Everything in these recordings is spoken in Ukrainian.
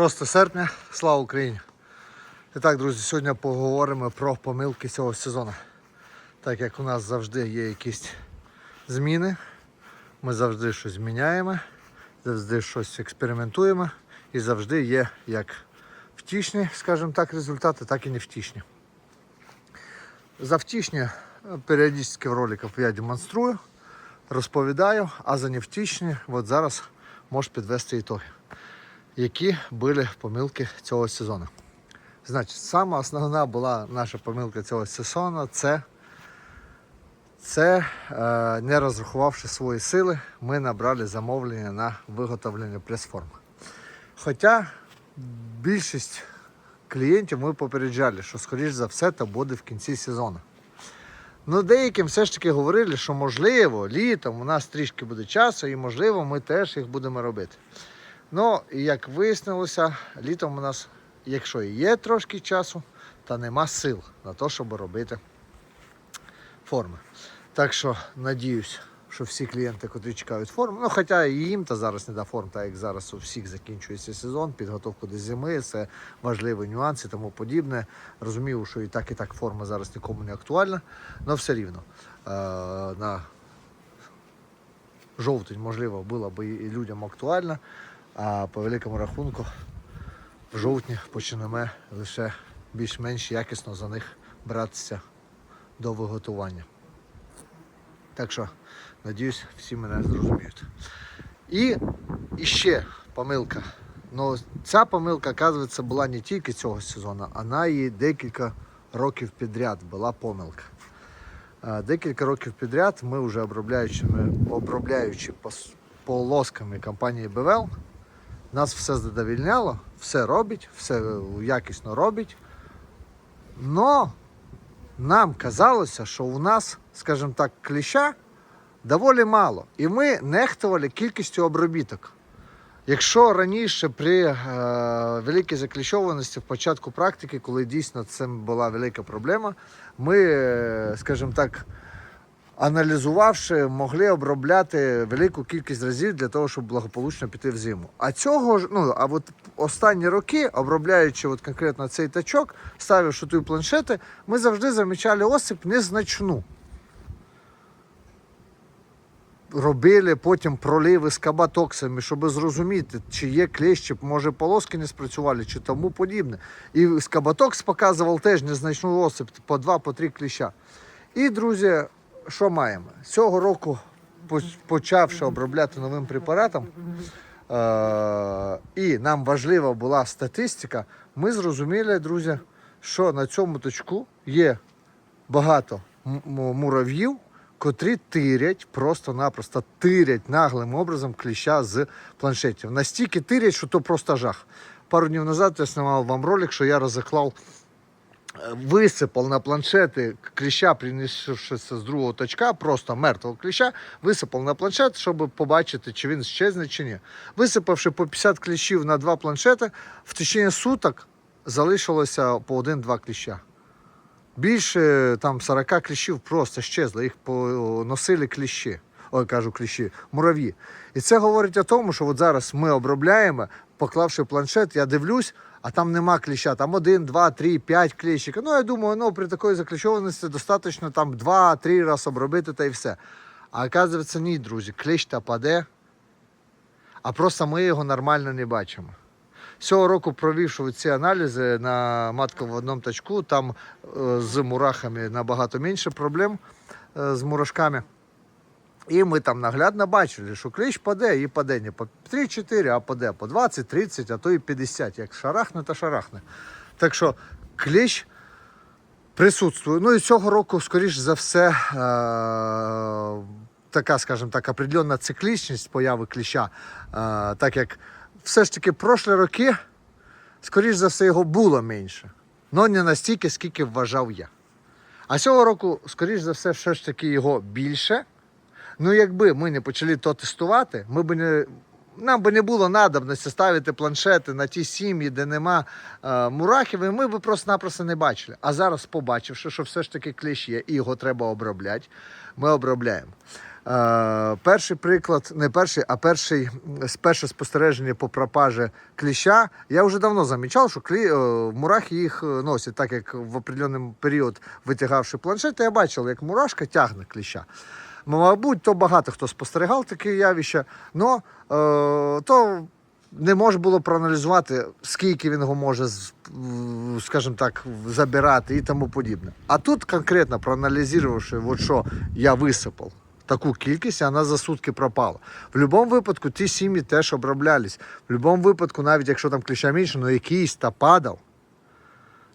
Друзі, 6 серпня, слава Україні! І так, друзі, сьогодні поговоримо про помилки цього сезону. Так як у нас завжди є якісь зміни, ми завжди щось міняємо, завжди щось експериментуємо і завжди є як втішні, скажімо так, результати, так і невтішні. За втішні е, періодично в роликах я демонструю, розповідаю, а за невтішні от зараз можеш підвести ітоги які були помилки цього сезону. Значить, сама основна була наша помилка цього сезону це, це е, не розрахувавши свої сили, ми набрали замовлення на виготовлення прес-форм. Хоча більшість клієнтів ми попереджали, що, скоріш за все, це буде в кінці сезону. Ну, деяким все ж таки говорили, що можливо, літом у нас трішки буде часу, і можливо, ми теж їх будемо робити. Ну, як вияснилося, літом у нас, якщо і є трошки часу, то нема сил на те, щоб робити форми. Так що надіюсь, що всі клієнти, котрі чекають форм, ну хоча і їм та зараз не да форм, так як зараз у всіх закінчується сезон, підготовка до зими, це важливі нюанси і тому подібне. Розумію, що і так, і так форма зараз нікому не актуальна, але все рівно е, на жовтень, можливо, було б і людям актуально. А по великому рахунку в жовтні почнемо лише більш-менш якісно за них братися до виготування. Так що, надіюсь, всі мене зрозуміють. І, ще помилка. Ну, ця помилка, оказується, була не тільки цього сезону, а на її декілька років підряд була помилка. Декілька років підряд ми вже обробляючи, обробляючи полосками компанії БВЛ, нас все задовільняло, все робить, все якісно робить. Но нам казалося, що у нас, скажімо так, кліща доволі мало. І ми нехтували кількістю обробіток. Якщо раніше при е, великій закліщованості в початку практики, коли дійсно це була велика проблема, ми, е, скажімо так, аналізувавши, могли обробляти велику кількість разів для того, щоб благополучно піти в зиму. А цього ж, ну а от останні роки, обробляючи от конкретно цей тачок, ставивши тут планшети, ми завжди замічали осип незначну. Робили потім проливи з кабатоксами, щоб зрозуміти, чи є клещ, може полоски не спрацювали, чи тому подібне. І скабатокс показував теж незначну осип по два, по три кліща. І, друзі, що маємо? Цього року, почавши обробляти новим препаратом, е- і нам важлива була статистика, ми зрозуміли, друзі, що на цьому точку є багато мурав'їв, котрі тирять, просто-напросто тирять наглим образом кліща з планшетів. Настільки тирять, що то просто жах. Пару днів назад я знімав вам ролик, що я розіклав висипав на планшети кліща, принесшися з другого точка, просто мертвого кліща, висипав на планшет, щоб побачити, чи він щезне, чи ні. Висипавши по 50 кліщів на два планшети, в течение суток залишилося по один-два кліща. Більше там 40 кліщів просто щезли, їх поносили кліщі. Ой, кажу кліщі, мурав'ї. І це говорить о тому, що от зараз ми обробляємо, поклавши планшет, я дивлюсь, а там нема кліща, там один, два, три, п'ять кліщика. Ну, я думаю, ну при такої закліщованості достатньо там два-три рази обробити та й все. А оказується, ні, друзі, кліщ та паде, а просто ми його нормально не бачимо. Цього року провівши ці аналізи на матку в одному тачку, там е, з мурахами набагато менше проблем е, з мурашками. І ми там наглядно бачили, що кліщ паде і паде не по 3-4, а паде по 20, 30, а то і 50. Як шарахне, то шарахне. Так що кліщ присутствує. Ну і цього року, скоріш за все, е- така, скажімо так, определенна циклічність появи кліща, е- так як все ж таки прошлі роки, скоріш за все, його було менше. але не настільки, скільки вважав я. А цього року, скоріш за все, все ж таки його більше. Ну, якби ми не почали то тестувати, ми б не. Нам би не було надобності ставити планшети на ті сім'ї, де нема е, мурахів, і ми б просто-напросто не бачили. А зараз, побачивши, що все ж таки кліщ є і його треба обробляти, ми обробляємо. Е, перший приклад, не перший, а перший, перше спостереження по пропажі кліща. Я вже давно замічав, що клі, е, мурахи їх е, носять, так як в определений період, витягавши планшет, я бачив, як мурашка тягне кліща. Мабуть, то багато хто спостерігав таке явище, але е, то не може було проаналізувати, скільки він його може, скажімо так, забирати і тому подібне. А тут конкретно проаналізувавши, от що я висипав, таку кількість, і вона за сутки пропала. В будь-якому випадку ті сім'ї теж оброблялись. В будь-якому випадку, навіть якщо там кліща менше, але якийсь та падав.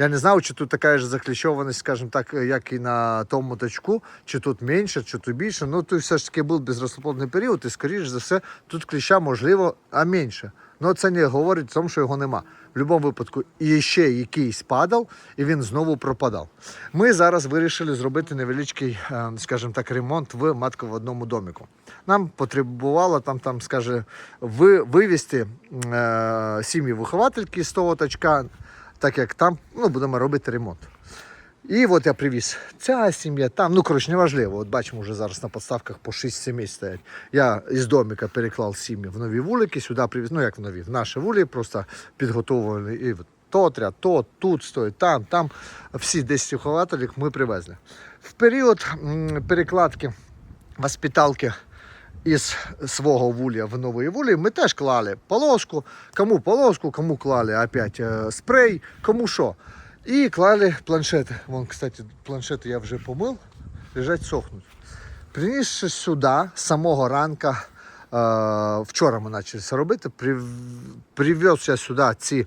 Я не знаю, чи тут така ж закліщованість, скажімо так, як і на тому точку, чи тут менше, чи тут більше. Ну, тут все ж таки був безрозплодний період, і, скоріш за все, тут кліща можливо, а менше. Ну, це не говорить в тому, що його нема. В будь-якому випадку, ще якийсь падав, і він знову пропадав. Ми зараз вирішили зробити невеличкий, е, скажімо так, ремонт в матководному доміку. Нам потребувало там, там скаже, ви, е, сім'ї виховательки з того точка так як там ну, будемо робити ремонт. І от я привіз ця сім'я, там, ну коротше, неважливо. От бачимо, вже зараз на подставках по 6 сімей стоять. Я із домика переклав сім'ї в нові вулики, сюди привіз, ну як в нові, в наші вулі, просто підготовлені. І то отряд, то, тут стоїть, там, там. Всі 10 хователів ми привезли. В період перекладки воспиталки із свого вуля в новий вулі ми теж клали полоску, кому полоску, кому клали опять е, спрей, кому що. І клали планшети. Вон, кстати, планшети я вже помив, лежать сохнуть. Принісши сюди з самого ранка, е, вчора ми почали це робити, прив... привез я сюди ці, е,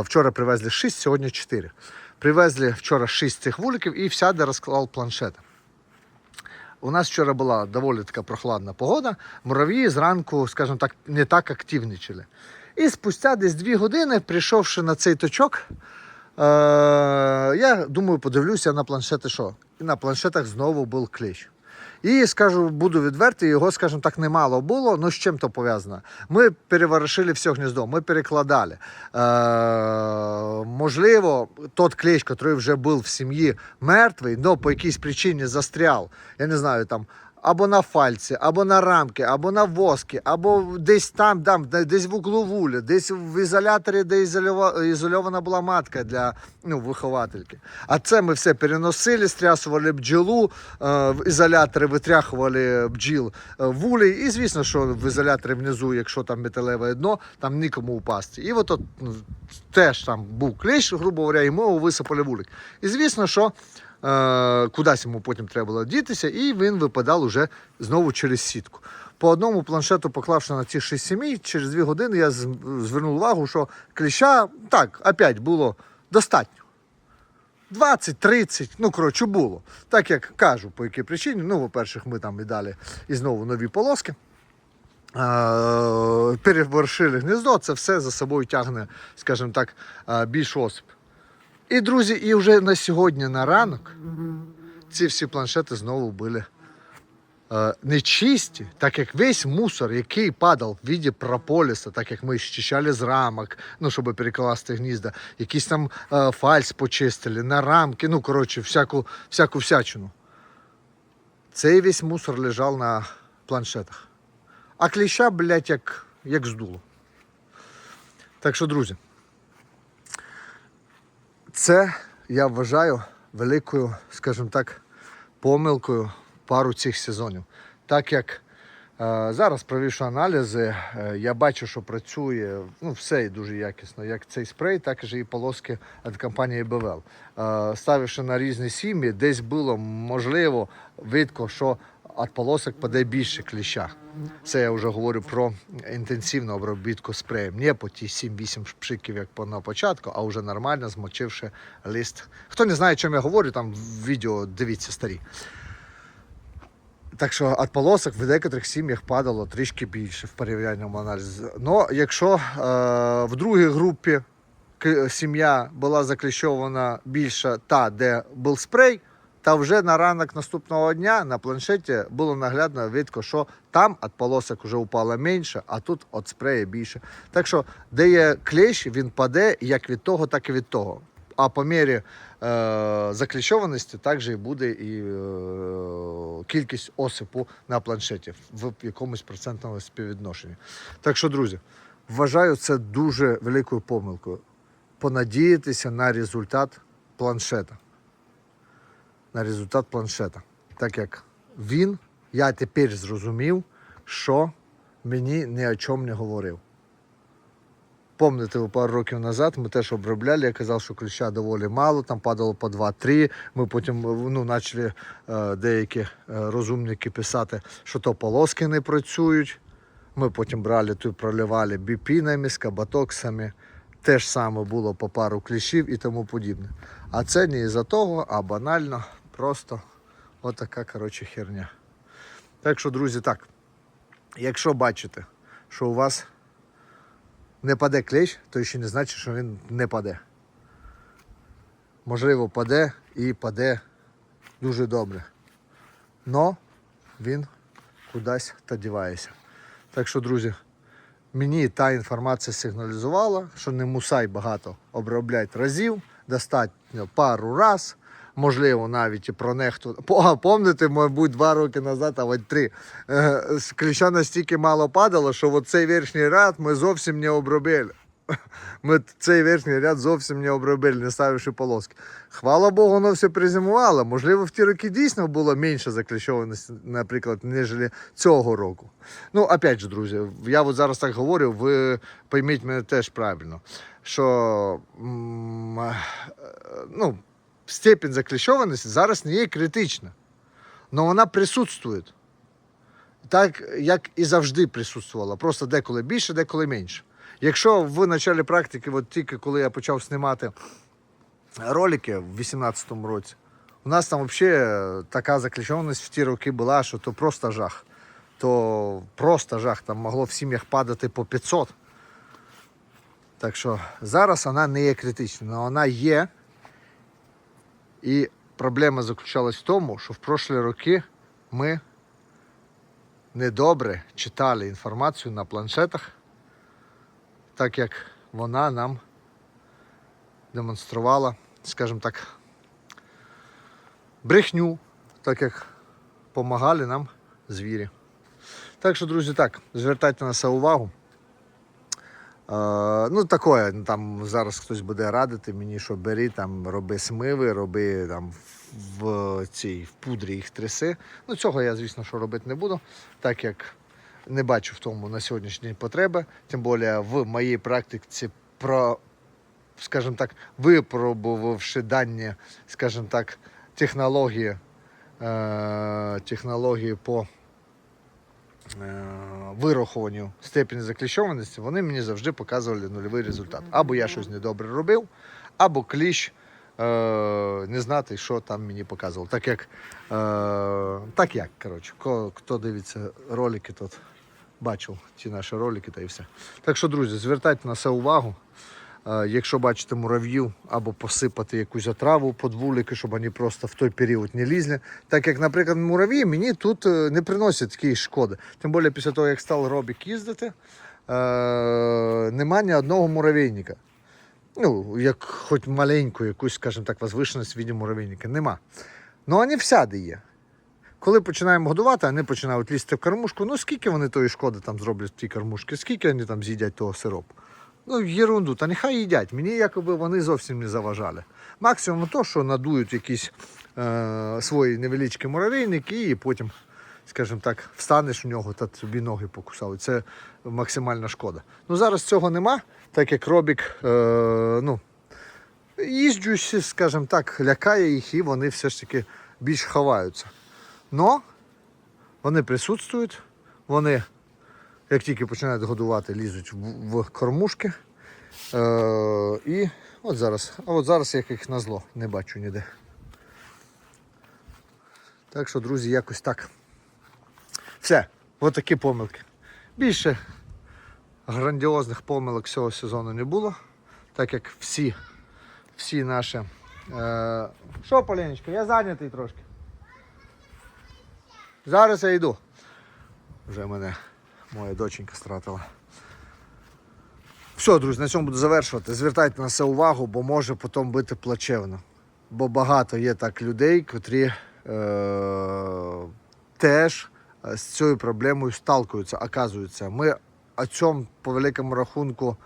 вчора привезли 6, сьогодні 4. Привезли вчора 6 цих вуликів і всяде розклав планшети. У нас вчора була доволі така прохладна погода. Мурав'ї зранку, скажімо так, не так активнічили. І спустя десь дві години, прийшовши на цей точок, е- я думаю, подивлюся на планшети, що. І на планшетах знову був кліщ. І скажу, буду відвертий, його, скажімо так, немало було. Ну з чим то пов'язано? Ми переворошили все гніздо, ми перекладали. Е, можливо, тот клещ, який вже був в сім'ї мертвий, але по якійсь причині застряв. Я не знаю, там. Або на фальці, або на рамки, або на воскі, або десь там, там десь в углу вуля, десь в ізоляторі, де ізольована була матка для ну, виховательки. А це ми все переносили, стрясували бджілу, е, в ізоляторі витряхували бджіл е, вулі. І звісно, що в ізоляторі внизу, якщо там металеве дно, там нікому упасти. І от, ну, теж там був клещ, грубо говоря, і ми висипали вулик. І звісно, що кудись йому потім треба було дітися, і він випадав уже знову через сітку. По одному планшету, поклавши на ці 6 сімей, через 2 години я звернув увагу, що кліща так, опять було достатньо. 20-30, ну коротше, було. Так як кажу, по якій причині. Ну, по-перше, ми там і далі і знову нові полоски. Е, Перевершили гніздо, це все за собою тягне, скажімо так, е, більш осіб. І, друзі, і вже на сьогодні на ранок ці всі планшети знову були е, нечисті, так як весь мусор, який падав в віді прополіса, так як ми щищали з рамок, ну, щоб перекласти гнізда, якийсь там е, фальс почистили, на рамки, ну, коротше, всяку, всяку всячину. Цей весь мусор лежав на планшетах. А кліща, блядь, як, як здуло. Так що, друзі, це я вважаю великою, скажімо так, помилкою пару цих сезонів. Так як е, зараз провівши аналізи, е, я бачу, що працює ну, все дуже якісно, як цей спрей, так і полоски від компанії БВЛ. Е, ставивши на різні сім'ї, десь було можливо видко, що від полосок паде більше кліща. Це я вже говорю про інтенсивну обробітку спреєм. Не по ті 7-8 пшиків, як на початку, а вже нормально змочивши лист. Хто не знає, чим я говорю, там в відео дивіться старі. Так що від в деяких сім'ях падало трішки більше в порівнянному аналізі. Но якщо е, в другій групі сім'я була закліщована більше та, де був спрей, та вже на ранок наступного дня на планшеті було наглядно видко, що там від полосок вже упало менше, а тут від спрею більше. Так що, де є клещ, він паде як від того, так і від того. а по мірі е, закліщованості також і буде і е, кількість осипу на планшеті в якомусь процентному співвідношенні. Так що, друзі, вважаю це дуже великою помилкою. Понадіятися на результат планшета. На результат планшета. Так як він, я тепер зрозумів, що мені ні о чому не говорив. Помните, пару років назад ми теж обробляли, я казав, що ключа доволі мало, там падало по 2-3. Ми потім ну, почали е, деякі е, розумники писати, що то полоски не працюють. Ми потім брали тут, проливали біпінами, скабатоксами. Те ж саме було по пару кліщів і тому подібне. А це не із-за того, а банально просто отака коротше херня. Так що, друзі, так. Якщо бачите, що у вас не паде клещ, то ще не значить, що він не паде. Можливо, паде і паде дуже добре. Но він кудись та дівається. Так що, друзі, мені та інформація сигналізувала, що не мусай багато обробляти разів, достатньо пару раз, можливо, навіть і про нехту. По- Помните, мабуть, два роки назад, а от три. е, з Кліща настільки мало падало, що цей верхній ряд ми зовсім не обробили. Ми цей верхній ряд зовсім не обробили, не ставивши полоски. Хвала Богу, воно все призимувало. Можливо, в ті роки дійсно було менше закліщованості, наприклад, ніж цього року. Ну, опять же, друзі, я от зараз так говорю, ви пойміть мене теж правильно, що е, ну, степень закліщованості зараз не є критична, але вона присутствує. Так, як і завжди присутствувала. Просто деколи більше, деколи менше. Якщо в началі практики, от тільки коли я почав знімати ролики в 2018 році, у нас там взагалі така закліщованість в ті роки була, що то просто жах. То просто жах, там могло в сім'ях падати по 500. Так що зараз вона не є критичною, але вона є. І проблема заключалась в тому, що в прошлі роки ми недобре читали інформацію на планшетах, так як вона нам демонструвала, скажімо так, брехню, так як допомагали нам звірі. Так що, друзі, так, звертайте на це увагу. Ну, таке, там зараз хтось буде радити мені, що бери, там, роби смиви, роби там в, цій в пудрі їх тряси. Ну, цього я, звісно, що робити не буду, так як не бачу в тому на сьогоднішній потреби. Тим більше в моїй практиці про, скажімо так, випробувавши дані, скажімо так, технології, е, технології по вирахуванню степені закліщованості, вони мені завжди показували нульовий результат. Або я щось недобре робив, або кліщ е, не знати, що там мені показував. Так як, е, так як коротше, хто дивиться ролики, тот бачив ті наші ролики та і все. Так що, друзі, звертайте на це увагу. Якщо бачите мурав'їв, або посипати якусь отраву під вулики, щоб вони просто в той період не лізли. Так як, наприклад, мурав'ї мені тут е, не приносять такої шкоди. Тим більше після того, як став робік їздити, е, нема ні одного муравейника. Ну, як хоч маленьку, якусь, скажімо так, возвишеність в віді муравейника. Нема. Ну, вони всяди є. Коли починаємо годувати, вони починають лізти в кормушку. Ну скільки вони тої шкоди там зроблять в тій кормушці, скільки вони там з'їдять того сиропу. Ну, єрунду, та нехай їдять. Мені якоби вони зовсім не заважали. Максимум то, що надують якісь е, свої невеличкі муравейники і потім, скажімо так, встанеш в нього та тобі ноги покусали. Це максимальна шкода. Ну зараз цього нема, так як робік, е, ну, їжджу, скажімо так, лякає їх і вони все ж таки більш ховаються. Но вони присутствують, вони, як тільки починають годувати, лізуть в, кормушки. Е, і от зараз, а от зараз я їх на зло не бачу ніде. Так що, друзі, якось так. Все, от такі помилки. Більше грандіозних помилок цього сезону не було, так як всі, всі наші. Е... Що, Поленечка, я зайнятий трошки. Зараз я йду. Вже мене моя доченька стратила. Все, друзі, на цьому буду завершувати. Звертайте на це увагу, бо може потім бути плачевно. Бо багато є так людей, котрі е- теж е, з цією проблемою сталкуються, оказуються. Ми о цьому по великому рахунку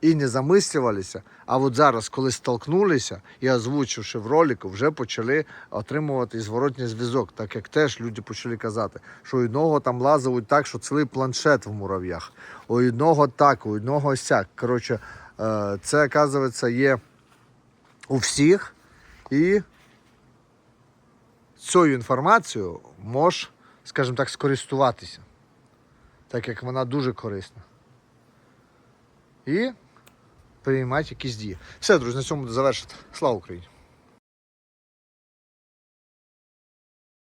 і не замислювалися, а от зараз, коли столкнулися і озвучивши в ролику, вже почали отримувати зворотній зв'язок, так як теж люди почали казати, що у одного там лазають так, що цілий планшет в мурав'ях, у одного так, у одного сяк. Коротше, е, це, оказується, є у всіх, і цією інформацією можеш, скажімо так, скористуватися, так як вона дуже корисна. І приймати якісь дії. Все, друзі, на цьому завершити. Слава Україні!